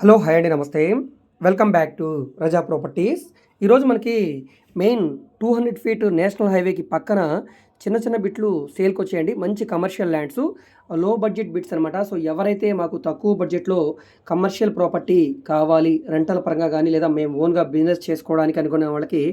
Hello hi అండి నమస్తే. Welcome back to Raza properties. ఈరోజు మనకి main two hundred feet national హైవేకి పక్కన చిన్న చిన్న బిట్లు సేల్కి వచ్చేయండి. మంచి కమర్షియల్ ల్యాండ్స్లో బడ్జెట్ బిట్స్ అనమాట సో ఎవరైతే మాకు తక్కువ బడ్జెట్లో కమర్షియల్ ప్రాపర్టీ కావాలి రెంటల్ పరంగా కానీ లేదా మేము ఓన్గా బిజినెస్ చేసుకోవడానికి అనుకునే వాళ్ళకి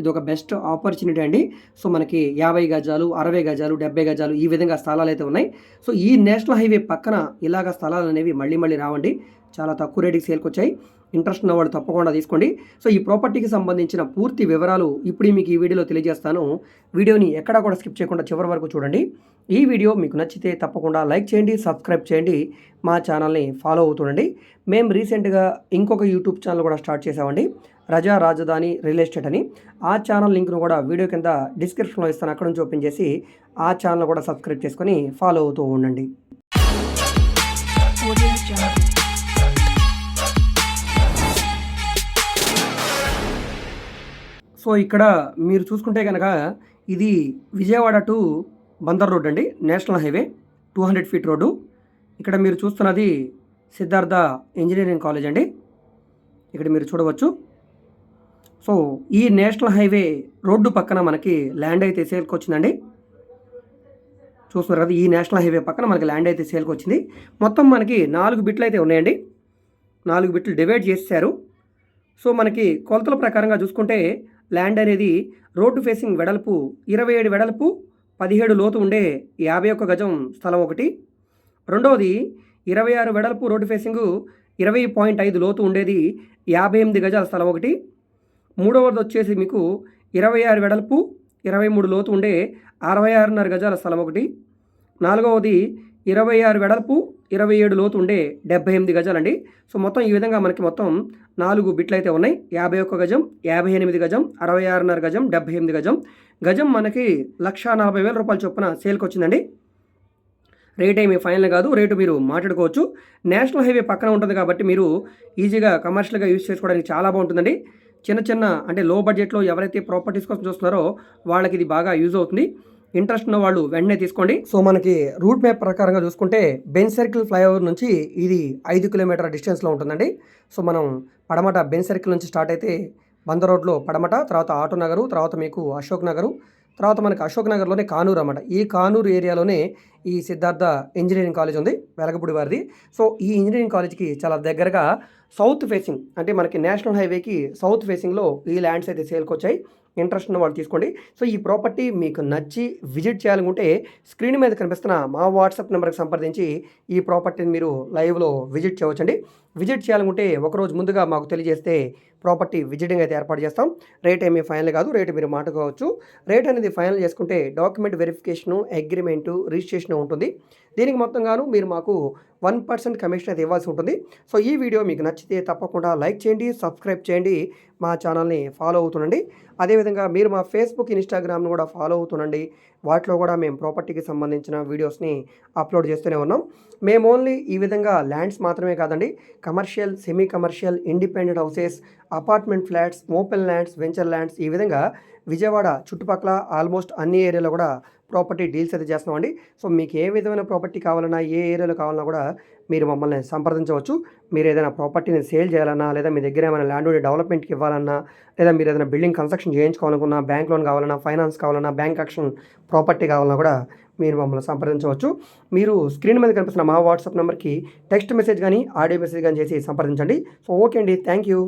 ఇది ఒక బెస్ట్ ఆపర్చునిటీ అండి. సో మనకి యాభై గజాలు అరవై గజాలు డెబ్బై గజాలు ఈ విధంగా స్థలాలు అయితే ఉన్నాయి. సో ఈ నేషనల్ హైవే పక్కన ఇలాగ స్థలాలు అనేవి మళ్ళీ మళ్ళీ రావండి. చాలా తక్కువ రేటుకి సేల్కి వచ్చాయి. ఇంట్రెస్ట్ ఉన్నవాడు తప్పకుండా తీసుకోండి. సో ఈ ప్రాపర్టీకి సంబంధించిన పూర్తి వివరాలు ఇప్పుడు మీకు ఈ వీడియోలో తెలియజేస్తాను. వీడియోని ఎక్కడా కూడా స్కిప్ చేయకుండా చివరి వరకు చూడండి. ఈ వీడియో మీకు నచ్చితే తప్పకుండా లైక్ చేయండి సబ్స్క్రైబ్ చేయండి. మా ఛానల్ని ఫాలో అవుతుండండి మేము రీసెంట్గా ఇంకొక యూట్యూబ్ ఛానల్ కూడా స్టార్ట్ చేసామండి రజా రాజధాని రియల్ ఎస్టేట్ అని. ఆ ఛానల్ లింక్ను కూడా వీడియో కింద డిస్క్రిప్షన్లో ఇస్తాను. అక్కడ నుంచి ఓపెన్ చేసి ఆ ఛానల్ కూడా సబ్స్క్రైబ్ చేసుకొని ఫాలో అవుతూ ఉండండి. సో ఇక్కడ మీరు చూసుకుంటే కనుక ఇది విజయవాడ టు బందర్ రోడ్ అండి. National highway two hundred feet road. ఇక్కడ మీరు చూస్తున్నది సిద్ధార్థ ఇంజనీరింగ్ కాలేజ్ అండి. ఇక్కడ మీరు చూడవచ్చు. సో ఈ నేషనల్ హైవే రోడ్డు పక్కన మనకి ల్యాండ్ అయితే సేల్కి వచ్చిందండి. చూస్తున్నారు కదా ఈ నేషనల్ హైవే పక్కన మనకి ల్యాండ్ అయితే సేల్కి వచ్చింది. మొత్తం మనకి నాలుగు బిట్లు అయితే ఉన్నాయండి. నాలుగు బిట్లు డివైడ్ చేశారు సో మనకి కొలతల ప్రకారంగా చూసుకుంటే ల్యాండ్ అనేది రోడ్డు ఫేసింగ్ వెడల్పు ఇరవై ఏడు వెడల్పు పదిహేడు లోతు ఉండే యాభై ఒక్క గజం స్థలం ఒకటి. రెండవది ఇరవై ఆరు వెడల్పు రోడ్డు ఫేసింగ్ ఇరవై పాయింట్ ఐదు లోతు ఉండేది యాభై ఎనిమిది గజాల స్థలం ఒకటి. మూడవది వచ్చేసి మీకు ఇరవై ఆరు వెడల్పు ఇరవై మూడు లోతు ఉండే అరవై ఆరున్నర గజాల స్థలం ఒకటి. నాలుగవది ఇరవై ఆరు వెడల్పు ఇరవై ఏడు లోతు ఉండే డెబ్బై ఎనిమిది గజాలండి. సో మొత్తం ఈ విధంగా మనకి మొత్తం నాలుగు బిట్లు అయితే ఉన్నాయి. యాభై ఒక్క గజం యాభై ఎనిమిది గజం అరవై ఆరున్నర గజం డెబ్బై ఎనిమిది గజం. గజం మనకి లక్ష నలభై వేల రూపాయల చొప్పున సేల్కి వచ్చిందండి. రేట్ ఏమి ఫైనల్ కాదు. రేటు మీరు మాట్లాడుకోవచ్చు. నేషనల్ హైవే పక్కన ఉంటుంది కాబట్టి మీరు ఈజీగా కమర్షియల్గా యూజ్ చేసుకోవడానికి చాలా బాగుంటుందండి. చిన్న చిన్న అంటే లో బడ్జెట్లో ఎవరైతే ప్రాపర్టీస్ కోసం చూస్తున్నారో వాళ్ళకి ఇది బాగా యూజ్ అవుతుంది. ఇంట్రెస్ట్ ఉన్న వాళ్ళు వెంటనే తీసుకోండి. సో మనకి రూట్ మ్యాప్ ప్రకారంగా చూసుకుంటే బెన్ సర్కిల్ ఫ్లైఓవర్ నుంచి ఇది ఐదు కిలోమీటర్ డిస్టెన్స్లో ఉంటుందండి. సో మనం పడమట బెన్ సర్కిల్ నుంచి స్టార్ట్ అయితే బంద రోడ్లో పడమట తర్వాత ఆటో నగరు తర్వాత మీకు అశోక్ నగరు తర్వాత మనకి అశోక్ నగర్లోనే కానూరు అన్నమాట. ఈ కానూరు ఏరియాలోనే ఈ సిద్ధార్థ ఇంజనీరింగ్ కాలేజ్ ఉంది వెలగపూడి వారిది. సో ఈ ఇంజనీరింగ్ కాలేజ్కి చాలా దగ్గరగా సౌత్ ఫేసింగ్ అంటే మనకి నేషనల్ హైవేకి సౌత్ ఫేసింగ్లో ఈ ల్యాండ్స్ అయితే సేల్కొచ్చాయి. ఇంట్రెస్ట్ ఉన్న వాళ్ళు తీసుకోండి. సో ఈ ప్రాపర్టీ మీకు నచ్చి విజిట్ చేయాలనుకుంటే స్క్రీన్ మీద కనిపిస్తున్న మా వాట్సాప్ నెంబర్కి సంప్రదించి ఈ ప్రాపర్టీని మీరు లైవ్లో విజిట్ చేయవచ్చండి. విజిట్ చేయాలనుకుంటే ఒకరోజు ముందుగా మాకు తెలియజేస్తే ప్రాపర్టీ విజిటింగ్ అయితే ఏర్పాటు చేస్తాం. రేట్ ఏమీ ఫైనల్ కాదు రేటు మీరు మాట్లాడుకోవచ్చు. రేట్ అనేది ఫైనల్ చేసుకుంటే డాక్యుమెంట్ వెరిఫికేషను అగ్రిమెంటు రిజిస్ట్రేషన్ ఉంటుంది. దీనికి మొత్తంగాను మీరు మాకు వన్ పర్సెంట్ కమిషన్ అయితే ఇవ్వాల్సి ఉంటుంది. సో ఈ వీడియో మీకు నచ్చితే తప్పకుండా లైక్ చేయండి సబ్స్క్రైబ్ చేయండి మా ఛానల్ని ఫాలో అవుతుండండి. అదేవిధంగా మీరు మా ఫేస్బుక్ ఇన్స్టాగ్రామ్ను కూడా ఫాలో అవుతుండండి. వాటిలో కూడా మేము ప్రాపర్టీకి సంబంధించిన వీడియోస్ని అప్లోడ్ చేస్తూనే ఉన్నాం. మేము ఓన్లీ ఈ విధంగా ల్యాండ్స్ మాత్రమే కాదండి commercial semi commercial independent houses apartment flats open lands venture lands ఈ విధంగా విజయవాడ చుట్టుపక్కల ఆల్మోస్ట్ అన్ని ఏరియాలో కూడా ప్రాపర్టీ డీల్స్ అయితే చేస్తున్నామండి. సో మీకు ఏ విధమైన ప్రాపర్టీ కావాలన్నా ఏ ఏరియాలో కావాలన్నా కూడా మీరు మమ్మల్ని సంప్రదించవచ్చు. మీరు ఏదైనా ప్రాపర్టీని సేల్ చేయాలన్నా లేదా మీ దగ్గర ఏమైనా ల్యాండ్ ఉండి డెవలప్మెంట్కి ఇవ్వాలన్నా లేదా మీరు ఏదైనా బిల్డింగ్ కన్స్ట్రక్షన్ చేయించుకోవాలనుకున్నా బ్యాంక్ లోన్ కావాలన్నా ఫైనాన్స్ కావాలన్నా బ్యాంక్ యాక్షన్ ప్రాపర్టీ కావాలన్నా కూడా మీరు మమ్మల్ని సంప్రదించవచ్చు. మీరు స్క్రీన్ మీద కనిపిస్తున్న మా వాట్సాప్ నెంబర్కి టెక్స్ట్ మెసేజ్ కానీ ఆడియో మెసేజ్ కానీ చేసి సంప్రదించండి. సో ఓకే అండి. Thank you